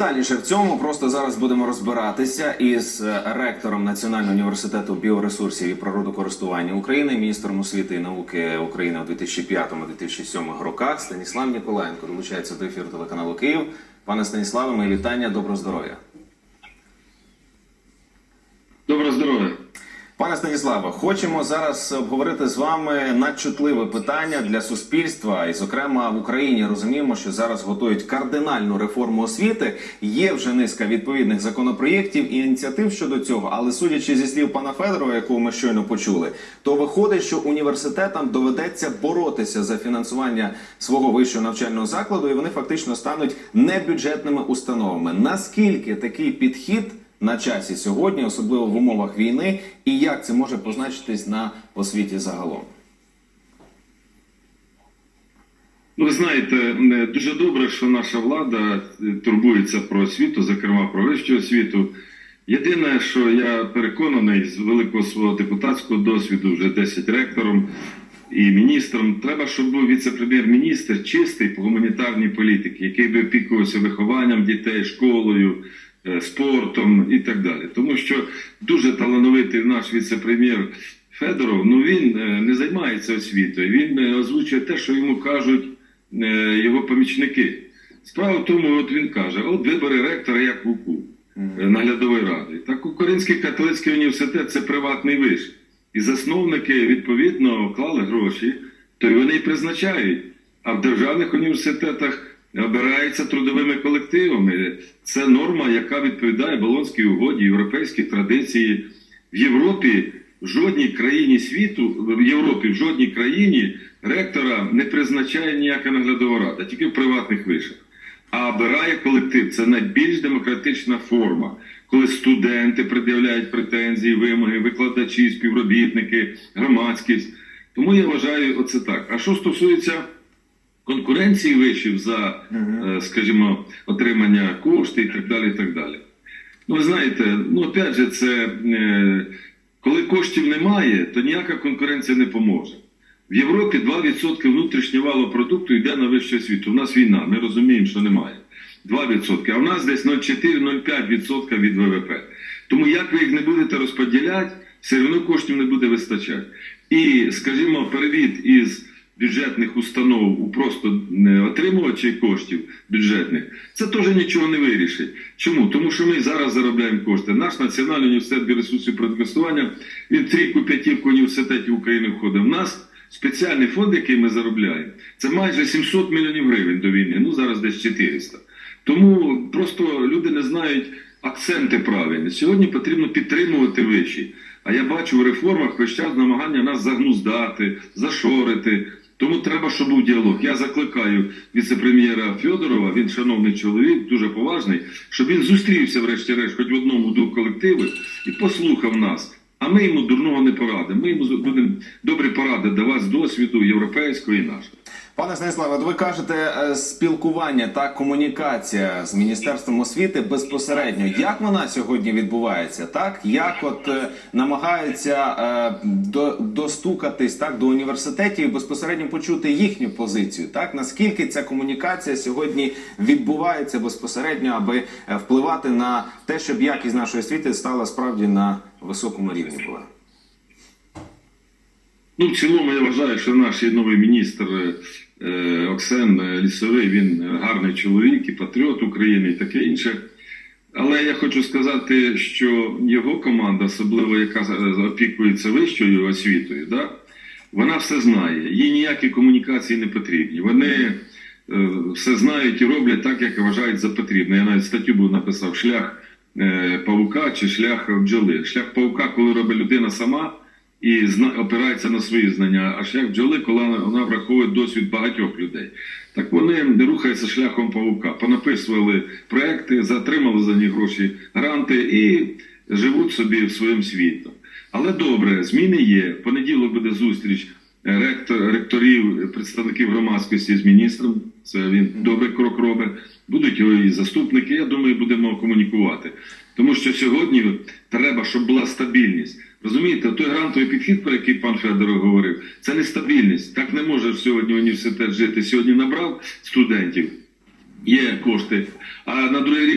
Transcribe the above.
Детальніше в цьому просто зараз будемо розбиратися із е, ректором Національного університету біоресурсів і природокористування України, міністром освіти і науки України у 2005-2007 роках Станіслав Ніколаєнко долучається до ефіру телеканалу Київ. Пане Станіславе, мої вітання, добро здоров'я. Доброго здоров'я. Пане Станіславе, хочемо зараз обговорити з вами надчутливе питання для суспільства, і, зокрема, в Україні розуміємо, що зараз готують кардинальну реформу освіти. Є вже низка відповідних законопроєктів і ініціатив щодо цього. Але судячи зі слів пана Федорова, якого ми щойно почули, то виходить, що університетам доведеться боротися за фінансування свого вищого навчального закладу, і вони фактично стануть небюджетними установами. Наскільки такий підхід? На часі сьогодні, особливо в умовах війни, і як це може позначитись на освіті загалом? Ну, ви знаєте, дуже добре, що наша влада е, турбується про освіту, зокрема про вищу освіту. Єдине, що я переконаний з великого свого депутатського досвіду, вже 10 ректором і міністром, треба, щоб був віце-прем'єр-міністр чистий по гуманітарній політиці, який би опікувався вихованням дітей, школою, спортом і так далі. Тому що дуже талановитий наш віце-прем'єр Федоров, ну він е, не займається освітою, він е, озвучує те, що йому кажуть е, його помічники. Справа в тому, от він каже: от вибори ректора як в УКУ е, наглядової ради. Так Український католицький університет це приватний виш. І засновники відповідно вклали гроші, то й вони й призначають. А в державних університетах обираються трудовими колективами. Це норма, яка відповідає Болонській угоді, європейській традиції. В Європі в жодній країні світу, в Європі в жодній країні ректора не призначає ніяка наглядова рада, тільки в приватних вишах. А обирає колектив. Це найбільш демократична форма, коли студенти пред'являють претензії, вимоги, викладачі, співробітники, громадськість. Тому я вважаю оце так. А що стосується конкуренції вишів за, е, скажімо, отримання коштів і так далі. і так далі. Ну, ви знаєте, ну опять же, це е, коли коштів немає, то ніяка конкуренція не поможе. В Європі 2% внутрішнього валу продукту йде на вищу освіту. У нас війна, ми розуміємо, що немає. 2%. А в нас десь 0,4-0,5% від ВВП. Тому як ви їх не будете розподіляти, все одно коштів не буде вистачати. І, скажімо, перевід із бюджетних установ у просто не отримувачі коштів бюджетних, це теж нічого не вирішить. Чому? Тому що ми зараз заробляємо кошти. Наш національний університет біоресурсів природокористування, він трійку п'ятівку університетів України входить. В нас спеціальний фонд, який ми заробляємо, це майже 700 мільйонів гривень до війни. Ну зараз десь 400. Тому просто люди не знають акценти правильні. Сьогодні потрібно підтримувати вищі. А я бачу в реформах весь час намагання нас загнуздати, зашорити. Тому треба, щоб був діалог. Я закликаю віце-прем'єра Федорова, він шановний чоловік, дуже поважний, щоб він зустрівся, врешті-решт, хоч в одному двох колективах і послухав нас. А ми йому дурного не порадимо. Ми йому будемо добрі поради давати з досвіду європейського і нашого. Пане Станіславе, ви кажете е, спілкування та комунікація з міністерством освіти безпосередньо. Як вона сьогодні відбувається? Так як от е, намагаються е, до, достукатись так до університетів і безпосередньо почути їхню позицію? Так наскільки ця комунікація сьогодні відбувається безпосередньо, аби впливати на те, щоб якість нашої освіти стала справді на високому рівні була? Ну, в цілому я вважаю, що наш новий міністр е, Оксен Лісовий, він гарний чоловік і патріот України і таке інше. Але я хочу сказати, що його команда, особливо яка опікується вищою освітою, да, вона все знає. Їй ніякі комунікації не потрібні. Вони е, все знають і роблять так, як вважають за потрібне. Я навіть статтю був написав шлях е, павука чи шлях бджоли. Шлях павука, коли робить людина сама і зна, опирається на свої знання, а шлях бджоли, коли вона враховує досвід багатьох людей. Так вони рухаються шляхом павука, понаписували проекти, затримали за них гроші, гранти і живуть собі в своєму світі. Але добре, зміни є. В понеділок буде зустріч ректор, ректорів, представників громадськості з міністром. Це він добрий крок робить. Будуть його і заступники. Я думаю, будемо комунікувати. Тому що сьогодні треба, щоб була стабільність. Розумієте, той грантовий підхід, про який пан Федоров говорив, це нестабільність. Так не може сьогодні університет жити. Сьогодні набрав студентів, є кошти, а на другий рік.